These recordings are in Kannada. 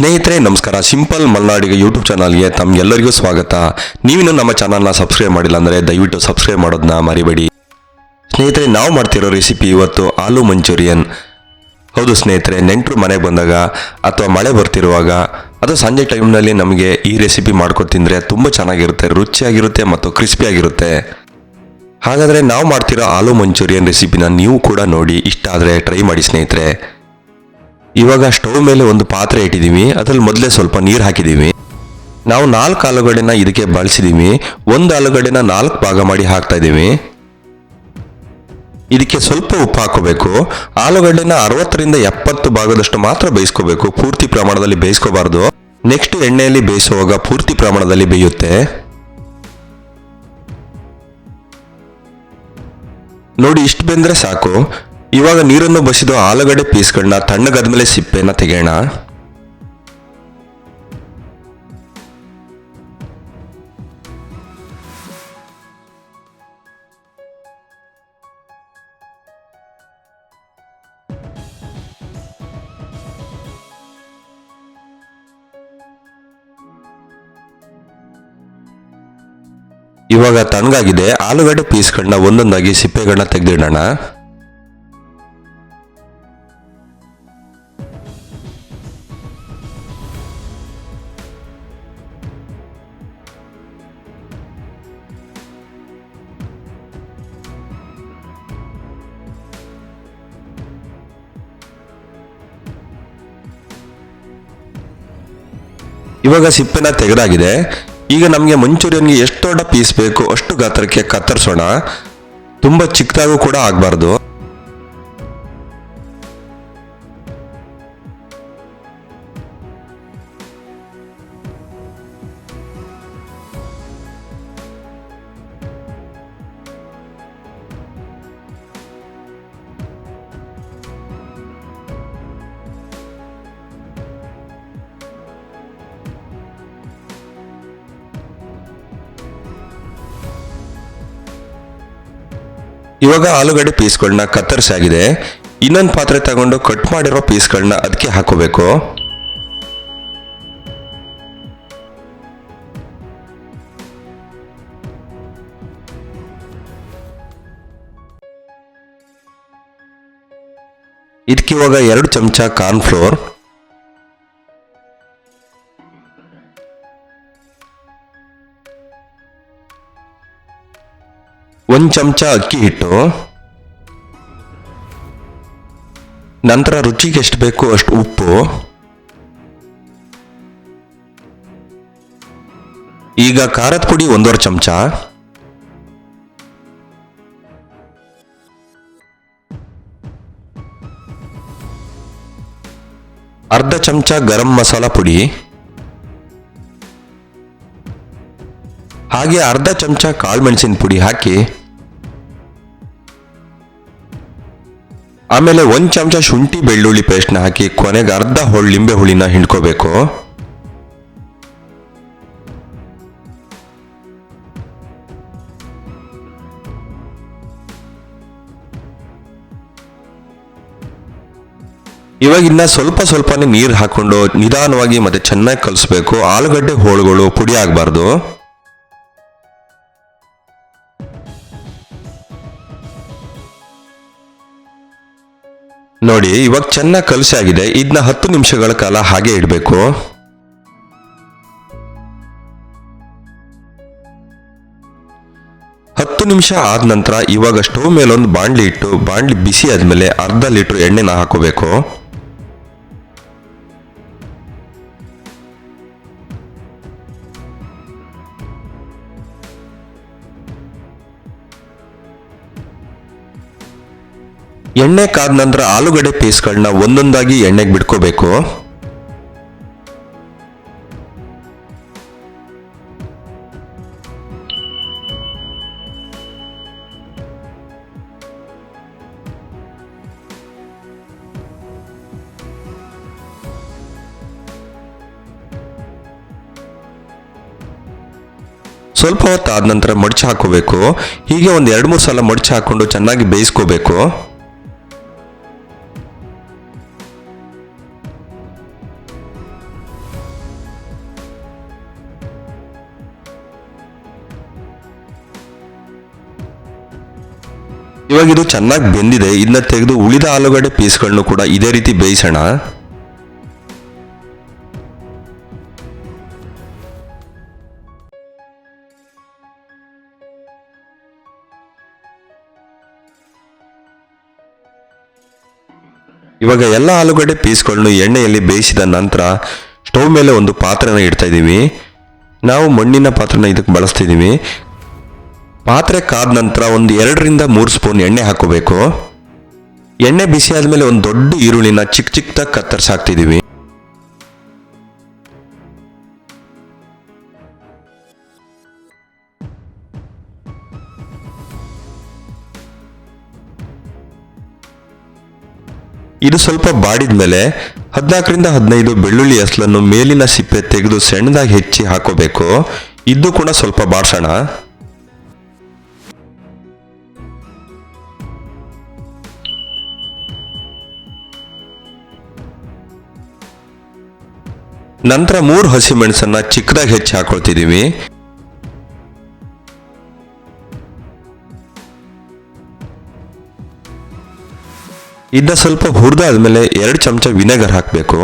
ಸ್ನೇಹಿತರೆ, ನಮಸ್ಕಾರ. ಸಿಂಪಲ್ ಮಲ್ನಾಡಿಗೆ ಯೂಟ್ಯೂಬ್ ಚಾನಲ್ಗೆ ತಮ್ಗೆಲ್ಲರಿಗೂ ಸ್ವಾಗತ. ನೀವಿನ್ನೂ ನಮ್ಮ ಚಾನಲ್ನ ಸಬ್ಸ್ಕ್ರೈಬ್ ಮಾಡಿಲ್ಲ ಅಂದರೆ ದಯವಿಟ್ಟು ಸಬ್ಸ್ಕ್ರೈಬ್ ಮಾಡೋದನ್ನ ಮರಿಬೇಡಿ. ಸ್ನೇಹಿತರೆ, ನಾವು ಮಾಡ್ತಿರೋ ರೆಸಿಪಿ ಇವತ್ತು ಆಲೂ ಮಂಚೂರಿಯನ್. ಹೌದು ಸ್ನೇಹಿತರೆ, ನೆಂಟರು ಮನೆಗೆ ಬಂದಾಗ ಅಥವಾ ಮಳೆ ಬರ್ತಿರುವಾಗ ಅದು ಸಂಜೆ ಟೈಮ್ನಲ್ಲಿ ನಮಗೆ ಈ ರೆಸಿಪಿ ಮಾಡ್ಕೊಂಡು ತಿಂದರೆ ತುಂಬ ಚೆನ್ನಾಗಿರುತ್ತೆ, ರುಚಿಯಾಗಿರುತ್ತೆ ಮತ್ತು ಕ್ರಿಸ್ಪಿಯಾಗಿರುತ್ತೆ. ಹಾಗಾದರೆ ನಾವು ಮಾಡ್ತಿರೋ ಆಲೂ ಮಂಚೂರಿಯನ್ ರೆಸಿಪಿನ ನೀವು ಕೂಡ ನೋಡಿ, ಇಷ್ಟ ಆದರೆ ಟ್ರೈ ಮಾಡಿ ಸ್ನೇಹಿತರೆ. ಇವಾಗ ಸ್ಟವ್ ಮೇಲೆ ಒಂದು ಪಾತ್ರೆ ಇಟ್ಟಿದ್ದೀವಿ ಅದ್ರಲ್ಲಿ ಮೊದಲೇ ಸ್ವಲ್ಪ ನೀರು ಹಾಕಿದ್ದೀವಿ ನಾವು ನಾಲ್ಕು ಆಲೂಗಡ್ಡೆನ ಇದಕ್ಕೆ ಬಳಸಿದ್ದೀವಿ ಒಂದು ಆಲೂಗಡ್ಡೆನ ನಾಲ್ಕು ಭಾಗ ಮಾಡಿ ಹಾಕ್ತಾ ಇದ್ದೀವಿ ಇದಕ್ಕೆ ಸ್ವಲ್ಪ ಉಪ್ಪು ಹಾಕೋಬೇಕು. ಆಲೂಗಡ್ಡೆನ ಅರವತ್ತರಿಂದ ಎಪ್ಪತ್ತು ಭಾಗದಷ್ಟು ಮಾತ್ರ ಬೇಯಿಸ್ಕೋಬೇಕು. ಪೂರ್ತಿ ಪ್ರಮಾಣದಲ್ಲಿ ಬೇಯಿಸ್ಕೋಬಾರ್ದು. ನೆಕ್ಸ್ಟ್ ಎಣ್ಣೆಯಲ್ಲಿ ಬೇಯಿಸುವಾಗ ಪೂರ್ತಿ ಪ್ರಮಾಣದಲ್ಲಿ ಬೇಯುತ್ತೆ. ನೋಡಿ, ಇಷ್ಟು ಬೆಂದ್ರೆ ಸಾಕು. ಇವಾಗ ನೀರನ್ನು ಬಸಿದು ಆಲೂಗಡ್ಡೆ ಪೀಸ್ಗಳನ್ನ ತಣ್ಣಗಾದ್ಮೇಲೆ ಸಿಪ್ಪೆನ ತೆಗೆಯೋಣ. ಇವಾಗ ತಣ್ಣಗಾಗಿದೆ, ಆಲೂಗಡ್ಡೆ ಪೀಸ್ಗಳನ್ನ ಒಂದೊಂದಾಗಿ ಸಿಪ್ಪೆಗಳನ್ನ ತೆಗೆದಿಡೋಣ. ಇವಾಗ ಸಿಪ್ಪೆನ ತೆಗೆದಾಗಿದೆ. ಈಗ ನಮಗೆ ಮಂಚೂರಿಯನ್ಗೆ ಎಷ್ಟು ದೊಡ್ಡ ಪೀಸ್ ಬೇಕು ಅಷ್ಟು ಗಾತ್ರಕ್ಕೆ ಕತ್ತರಿಸೋಣ. ತುಂಬ ಚಿಕ್ಕದಾಗೂ ಕೂಡ ಆಗಬಾರ್ದು. ಇವಾಗ ಆಲೂಗಡ್ಡೆ ಪೀಸ್ಗಳನ್ನ ಕತ್ತರಿಸಾಗಿದೆ. ಇನ್ನೊಂದು ಪಾತ್ರೆ ತಗೊಂಡು ಕಟ್ ಮಾಡಿರೋ ಪೀಸ್ಗಳನ್ನ ಅದಕ್ಕೆ ಹಾಕೋಬೇಕು. ಇದಕ್ಕೆ ಇವಾಗ ಎರಡು ಚಮಚ ಕಾರ್ನ್ಫ್ಲೋರ್. ಒಂದು ಚಮಚ ಅಕ್ಕಿ ಹಿಟ್ಟು. ನಂತರ ರುಚಿಗೆ ಎಷ್ಟು ಬೇಕು ಅಷ್ಟು ಉಪ್ಪು. ಈಗ ಖಾರದ ಪುಡಿ ಒಂದೂವರೆ ಚಮಚ. ಅರ್ಧ ಚಮಚ ಗರಂ ಮಸಾಲ ಪುಡಿ. ಹಾಗೆ ಅರ್ಧ ಚಮಚ ಕಾಳು ಮೆಣಸಿನ ಪುಡಿ ಹಾಕಿ. ಆಮೇಲೆ ಒಂದು ಚಮಚ ಶುಂಠಿ ಬೆಳ್ಳುಳ್ಳಿ ಪೇಸ್ಟ್ನ ಹಾಕಿ ಕೊನೆಗೆ ಅರ್ಧ ಹೋಳ್ ಲಿಂಬೆ ಹುಳಿನ ಹಿಂಡ್ಕೋಬೇಕು. ಇವಾಗ ಇನ್ನ ಸ್ವಲ್ಪ ಸ್ವಲ್ಪನೇ ನೀರು ಹಾಕೊಂಡು ನಿಧಾನವಾಗಿ ಮತ್ತೆ ಚೆನ್ನಾಗಿ ಕಲಿಸ್ಬೇಕು. ಆಲೂಗಡ್ಡೆ ಹೋಳುಗಳು ಪುಡಿ ಆಗಬಾರ್ದು. ನೋಡಿ, ಇವಾಗ ಚೆನ್ನಾಗಿ ಕಲಸಿ ಆಗಿದೆ. ಇದನ್ನ ಹತ್ತು ನಿಮಿಷಗಳ ಕಾಲ ಹಾಗೆ ಇಡಬೇಕು. ಹತ್ತು ನಿಮಿಷ ಆದ ನಂತರ ಇವಾಗ ಸ್ಟವ್ ಮೇಲೆ ಒಂದು ಬಾಂಡ್ಲಿ ಇಟ್ಟು, ಬಾಂಡ್ಲಿ ಬಿಸಿ ಆದಮೇಲೆ ಅರ್ಧ ಲೀಟ್ರ್ ಎಣ್ಣೆನ ಹಾಕೋಬೇಕು. ಎಣ್ಣೆ ಕಾದ ನಂತರ ಆಲೂಗಡ್ಡೆ ಪೀಸ್ಗಳನ್ನ ಒಂದೊಂದಾಗಿ ಎಣ್ಣೆಗೆ ಬಿಟ್ಕೋಬೇಕು. ಸ್ವಲ್ಪ ಹೊತ್ತು ಆದ ನಂತರ ಮಡಚಿ ಹಾಕೋಬೇಕು ಹೀಗೆ ಒಂದು ಎರಡು ಮೂರು ಸಲ ಮಡಚಿ ಹಾಕೊಂಡು ಚೆನ್ನಾಗಿ ಬೇಯಿಸ್ಕೋಬೇಕು. ಇದು ಚೆನ್ನಾಗಿ ಬೆಂದಿದೆ ಇದನ್ನ ತೆಗೆದು ಉಳಿದ ಆಲೂಗಡ್ಡೆ ಪೀಸ್ಗಳನ್ನು ಕೂಡ ಇದೇ ರೀತಿ ಬೇಯಿಸೋಣ. ಇವಾಗ ಎಲ್ಲ ಆಲೂಗಡ್ಡೆ ಪೀಸ್ಗಳನ್ನು ಎಣ್ಣೆಯಲ್ಲಿ ಬೇಯಿಸಿದ ನಂತರ ಸ್ಟವ್ ಮೇಲೆ ಒಂದು ಪಾತ್ರೆನ ಇಡ್ತಾ ಇದ್ದೀವಿ. ನಾವು ಮಣ್ಣಿನ ಪಾತ್ರೆನ ಇದಕ್ಕೆ ಬಳಸ್ತಿದ್ದೀವಿ ಪಾತ್ರೆ ಕಾದ ನಂತರ ಒಂದು ಎರಡರಿಂದ ಮೂರು ಸ್ಪೂನ್ ಎಣ್ಣೆ ಹಾಕೋಬೇಕು ಎಣ್ಣೆ ಬಿಸಿ ಆದಮೇಲೆ ಒಂದು ದೊಡ್ಡ ಈರುಳ್ಳಿನ ಚಿಕ್ಕ ಚಿಕ್ಕದಾಗಿ ಕತ್ತರಿಸಾಕ್ತಿದ್ದೀವಿ ಇದು ಸ್ವಲ್ಪ ಬಾಡಿದ ಮೇಲೆ ಹದಿನಾಲ್ಕರಿಂದ ಹದಿನೈದು ಬೆಳ್ಳುಳ್ಳಿ ಹೆಸಲನ್ನು ಮೇಲಿನ ಸಿಪ್ಪೆ ತೆಗೆದು ಸಣ್ಣದಾಗಿ ಹೆಚ್ಚಿ ಹಾಕೋಬೇಕು ಇದು ಕೂಡ ಸ್ವಲ್ಪ ಬಾಡ್ಸೋಣ. ನಂತರ ಮೂರು ಹಸಿಮೆಣಸನ್ನ ಚಿಕ್ಕದಾಗಿ ಹೆಚ್ಚಿ ಹಾಕೊಳ್ತಿದ್ದೀವಿ ಇದನ್ನ ಸ್ವಲ್ಪ ಹುರಿದಾದ್ಮೇಲೆ ಎರಡು ಚಮಚ ವಿನೆಗರ್ ಹಾಕಬೇಕು.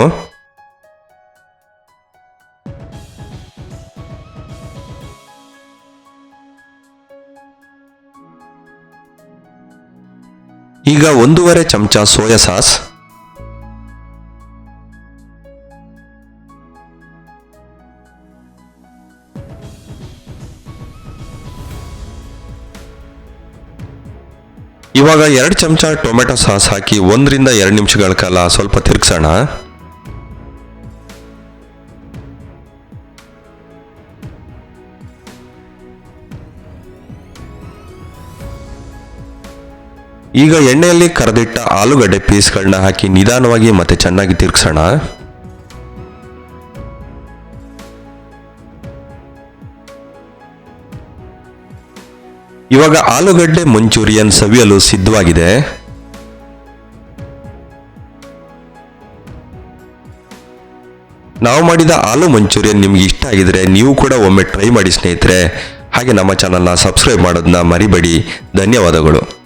ಈಗ ಒಂದೂವರೆ ಚಮಚ ಸೋಯಾ ಸಾಸ್. ಇವಾಗ ಎರಡು ಚಮಚ ಟೊಮೆಟೊ ಸಾಸ್ ಹಾಕಿ ಒಂದರಿಂದ ಎರಡು ನಿಮಿಷಗಳ ಕಾಲ ಸ್ವಲ್ಪ ತಿರುಗಿಸೋಣ. ಈಗ ಎಣ್ಣೆಯಲ್ಲಿ ಕರೆದಿಟ್ಟ ಆಲೂಗಡ್ಡೆ ಪೀಸ್ಗಳನ್ನ ಹಾಕಿ ನಿಧಾನವಾಗಿ ಮತ್ತೆ ಚೆನ್ನಾಗಿ ತಿರುಗಿಸೋಣ. ಇವಾಗ ಆಲೂಗಡ್ಡೆ ಮಂಚೂರಿಯನ್ ಸವಿಯಲು ಸಿದ್ಧವಾಗಿದೆ. ನಾವು ಮಾಡಿದ ಆಲೂ ಮಂಚೂರಿಯನ್ ನಿಮ್ಗೆ ಇಷ್ಟ ಆಗಿದ್ರೆ ನೀವು ಕೂಡ ಒಮ್ಮೆ ಟ್ರೈ ಮಾಡಿ ಸ್ನೇಹಿತರೆ. ಹಾಗೆ ನಮ್ಮ ಚಾನಲ್ನ ಸಬ್ಸ್ಕ್ರೈಬ್ ಮಾಡೋದನ್ನ ಮರಿಬೇಡಿ. ಧನ್ಯವಾದಗಳು.